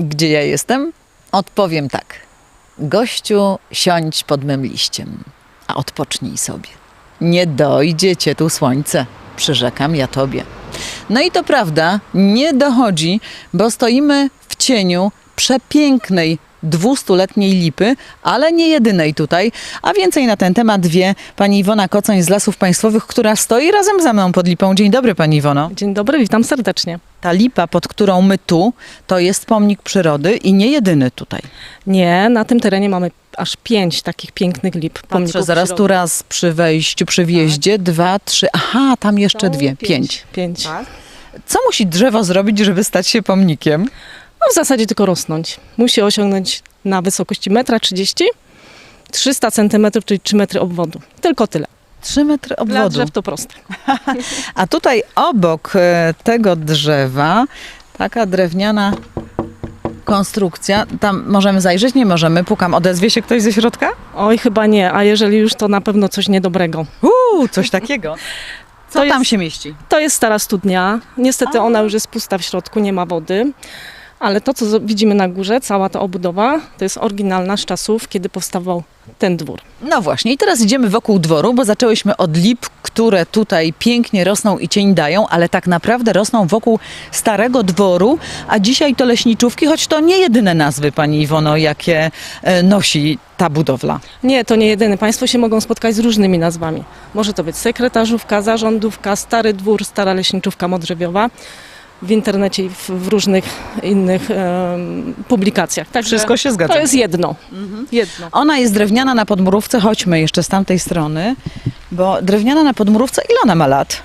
Gdzie ja jestem? Odpowiem tak. Gościu, siądź pod mym liściem, a odpocznij sobie. Nie dojdzie cię tu słońce, przyrzekam ja tobie. No i to prawda, nie dochodzi, bo stoimy w cieniu przepięknej dwustuletniej lipy, ale nie jedynej tutaj, a więcej na ten temat wie pani Iwona Kocoń z Lasów Państwowych, która stoi razem ze mną pod lipą. Dzień dobry pani Iwono. Dzień dobry, witam serdecznie. Ta lipa, pod którą my tu, to jest pomnik przyrody i nie jedyny tutaj. Nie, na tym terenie mamy aż pięć takich pięknych lip. Patrzę pomników zaraz tu przyrody. raz przy wejściu, przy wjeździe, dwa, trzy, aha, tam jeszcze No, dwie, pięć. Pięć. Co musi drzewo zrobić, żeby stać się pomnikiem? No w zasadzie tylko rosnąć. Musi osiągnąć na wysokości 1,30 m, 300 cm, czyli 3 metry obwodu. Tylko tyle. Trzy metry Dla obwodu. drzew to proste. A tutaj obok e, tego drzewa taka drewniana konstrukcja. Tam możemy zajrzeć? Nie możemy. Pukam. Odezwie się ktoś ze środka? Oj, chyba nie, a jeżeli już, to na pewno coś niedobrego. Uuu, coś takiego. Co To jest- tam się mieści? To jest stara studnia. Niestety A. ona już jest pusta w środku, nie ma wody. Ale to, co widzimy na górze, cała ta obudowa, to jest oryginalna z czasów, kiedy powstawał ten dwór. No właśnie, i teraz idziemy wokół dworu, bo zaczęłyśmy od lip, które tutaj pięknie rosną i cień dają, ale tak naprawdę rosną wokół starego dworu, a dzisiaj to leśniczówki, choć to nie jedyne nazwy, pani Iwono, jakie e, nosi ta budowla. Nie, to nie jedyny. Państwo się mogą spotkać z różnymi nazwami. Może to być sekretarzówka, zarządówka, stary dwór, stara leśniczówka modrzewiowa. W internecie i w, w różnych innych em, publikacjach. Także Wszystko się zgadza. To jest jedno. Jedno. Ona jest drewniana na podmurówce, chodźmy jeszcze z tamtej strony, bo drewniana na podmurówce, ile ona ma lat?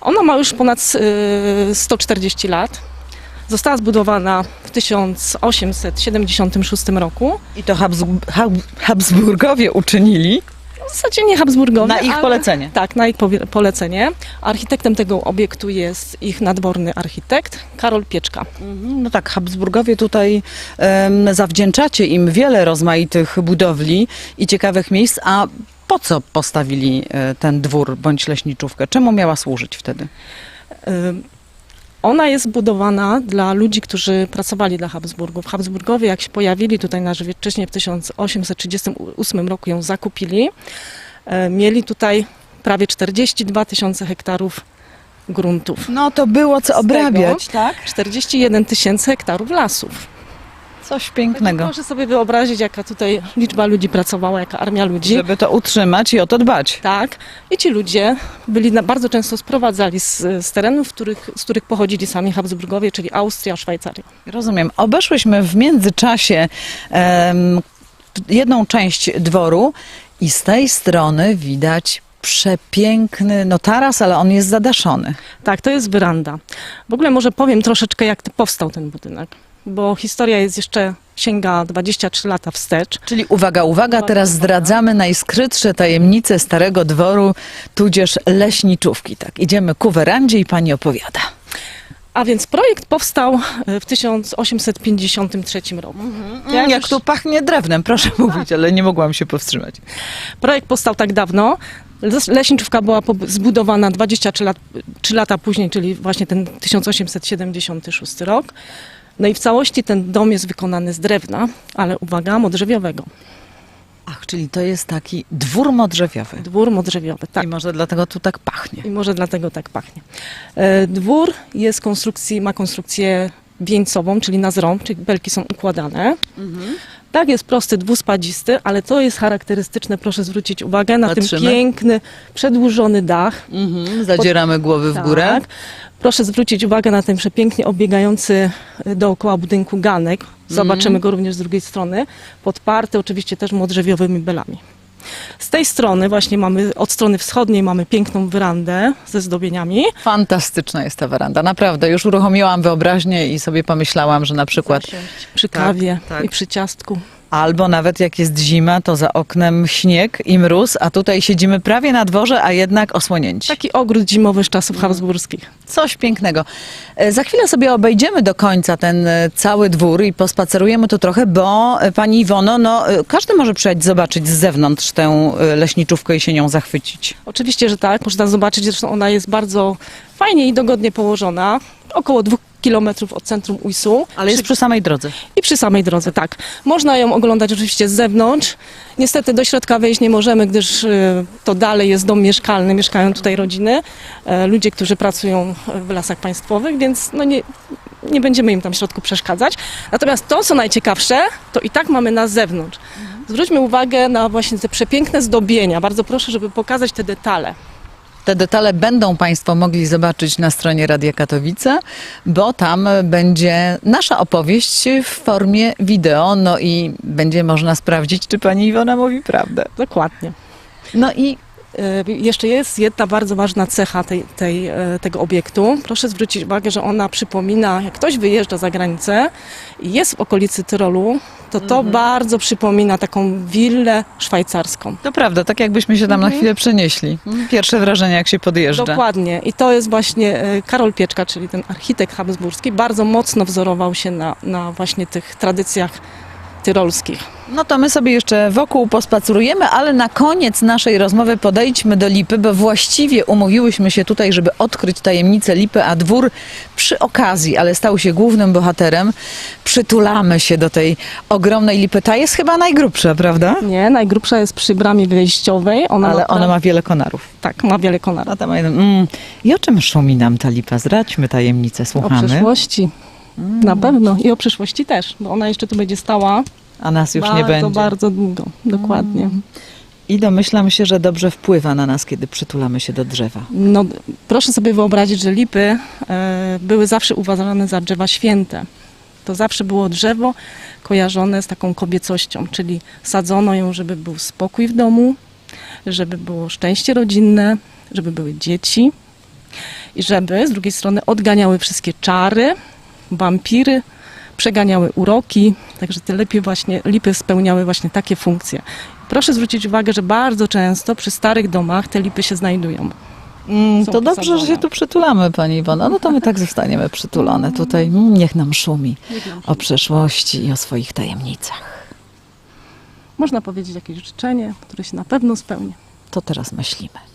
Ona ma już ponad y, 140 lat. Została zbudowana w 1876 roku. I to Habs Hab Habsburgowie uczynili W zasadzie nie Habsburgowie. na ich ale- polecenie. Tak, na ich powie- polecenie. Architektem tego obiektu jest ich nadworny architekt Karol Pieczka. Mhm, No tak, Habsburgowie tutaj em, zawdzięczacie im wiele rozmaitych budowli i ciekawych miejsc, a po co postawili e, ten dwór bądź leśniczówkę? Czemu miała służyć wtedy? Y, Ona jest budowana dla ludzi, którzy pracowali dla Habsburgów. Habsburgowie, jak się pojawili tutaj na Żywiecczyźnie w 1838 roku, ją zakupili. E, Mieli tutaj prawie 42 tysiące hektarów gruntów. No to było co obrabiać, tak? 41 tysięcy hektarów lasów. Coś pięknego. Proszę sobie wyobrazić, jaka tutaj liczba ludzi pracowała, jaka armia ludzi. Żeby to utrzymać i o to dbać. Tak. I ci ludzie byli na, bardzo często sprowadzali z, z terenów, których, z których pochodzili sami Habsburgowie, czyli Austria, Szwajcaria. Rozumiem. Obeszłyśmy w międzyczasie em, jedną część dworu i z tej strony widać przepiękny no taras, ale on jest zadaszony. Tak, to jest wyranda. W ogóle może powiem troszeczkę, jak powstał ten budynek, bo historia jest jeszcze, sięga 23 lata wstecz. Czyli uwaga, uwaga, teraz zdradzamy najskrytsze tajemnice Starego Dworu, tudzież leśniczówki. Tak, idziemy ku werandzie i pani opowiada. A więc projekt powstał e, w 1853 roku. Jak, Jak już- tu pachnie drewnem, proszę mówić, ale nie mogłam się powstrzymać. Projekt powstał tak dawno. Leśniczówka była zbudowana 23 lat, 3 lata później, czyli właśnie ten 1876 rok. No i w całości ten dom jest wykonany z drewna, ale uwaga, modrzewiowego. Ach, czyli to jest taki dwór modrzewiowy. Dwór modrzewiowy, tak. I może dlatego tu tak pachnie. I może dlatego tak pachnie. E, Dwór jest konstrukcji, ma konstrukcję wieńcową, czyli na zrąb, czyli belki są układane. Tak, jest prosty, dwuspadzisty, ale to jest charakterystyczne, proszę zwrócić uwagę, na Patrzymy. tym piękny, przedłużony dach. Mhm, zadzieramy głowy w górę. Tak. Proszę zwrócić uwagę na ten przepięknie obiegający y, dookoła budynku ganek. Zobaczymy Mhm. go również z drugiej strony. Podparty oczywiście też modrzewiowymi belami. Z tej strony właśnie mamy, od strony wschodniej mamy piękną wyrandę ze zdobieniami. Fantastyczna jest ta weranda, naprawdę. Już uruchomiłam wyobraźnię i sobie pomyślałam, że na przykład Przy kawie tak. i przy ciastku. Albo nawet jak jest zima, to za oknem śnieg i mróz, a tutaj siedzimy prawie na dworze, a jednak osłonięci. Taki ogród zimowy z czasów habsburskich. Coś pięknego. E, Za chwilę sobie obejdziemy do końca ten e, cały dwór i pospacerujemy tu trochę, bo e, pani Iwono, no każdy może przyjść zobaczyć z zewnątrz tę leśniczówkę i się nią zachwycić. Oczywiście, że tak. Można zobaczyć, zresztą ona jest bardzo fajnie i dogodnie położona. Około dwóch kilometrów od centrum Ujsu. Ale jest przy samej drodze. I przy samej drodze, tak. Można ją oglądać oczywiście z zewnątrz. Niestety do środka wejść nie możemy, gdyż y, to dalej jest dom mieszkalny, mieszkają tutaj rodziny, e, ludzie, którzy pracują w lasach państwowych, więc no nie, nie będziemy im tam w środku przeszkadzać. Natomiast to, co najciekawsze, to i tak mamy na zewnątrz. Zwróćmy uwagę na właśnie te przepiękne zdobienia. Bardzo proszę, żeby pokazać te detale. Te detale będą Państwo mogli zobaczyć na stronie Radia Katowice, bo tam będzie nasza opowieść w formie wideo, no i będzie można sprawdzić, czy Pani Iwona mówi prawdę. Dokładnie. No i Jeszcze jest jedna bardzo ważna cecha tej, tej, e, tego obiektu. Proszę zwrócić uwagę, że ona przypomina, jak ktoś wyjeżdża za granicę i jest w okolicy Tyrolu, to to bardzo przypomina taką willę szwajcarską. to prawda, tak jakbyśmy się tam na chwilę przenieśli. Pierwsze wrażenie, jak się podjeżdża. Dokładnie. I to jest właśnie e, Karol Pieczka, czyli ten architekt habsburski, bardzo mocno wzorował się na, na właśnie tych tradycjach tyrolskich. No to my sobie jeszcze wokół pospacerujemy, ale na koniec naszej rozmowy podejdźmy do Lipy, bo właściwie umówiłyśmy się tutaj, żeby odkryć tajemnicę Lipy, a dwór przy okazji, ale stał się głównym bohaterem. Przytulamy się do tej ogromnej Lipy. Ta jest chyba najgrubsza, prawda? Nie, najgrubsza jest przy bramie wejściowej. Ona Ale ma, ona ma wiele konarów. Tak, ma wiele konarów. A tam jeden, mm. I o czym szumi nam ta Lipa? Zdradźmy tajemnicę, O słuchamy. przyszłości. Na pewno. I o przyszłości też, bo ona jeszcze tu będzie stała A nas już bardzo, nie będzie. bardzo długo. Dokładnie. I domyślam się, że dobrze wpływa na nas, kiedy przytulamy się do drzewa. No, proszę sobie wyobrazić, że lipy e, były zawsze uważane za drzewa święte. To zawsze było drzewo kojarzone z taką kobiecością, czyli sadzono ją, żeby był spokój w domu, żeby było szczęście rodzinne, żeby były dzieci i żeby z drugiej strony odganiały wszystkie czary, wampiry, przeganiały uroki, także te lipy właśnie, lipy spełniały właśnie takie funkcje. Proszę zwrócić uwagę, że bardzo często przy starych domach te lipy się znajdują. Mm, to dobrze, że się tu przytulamy, Pani Iwona. No to my tak zostaniemy przytulone tutaj. Mm, Niech nam szumi o przeszłości i o swoich tajemnicach. Można powiedzieć jakieś życzenie, które się na pewno spełni. To teraz myślimy.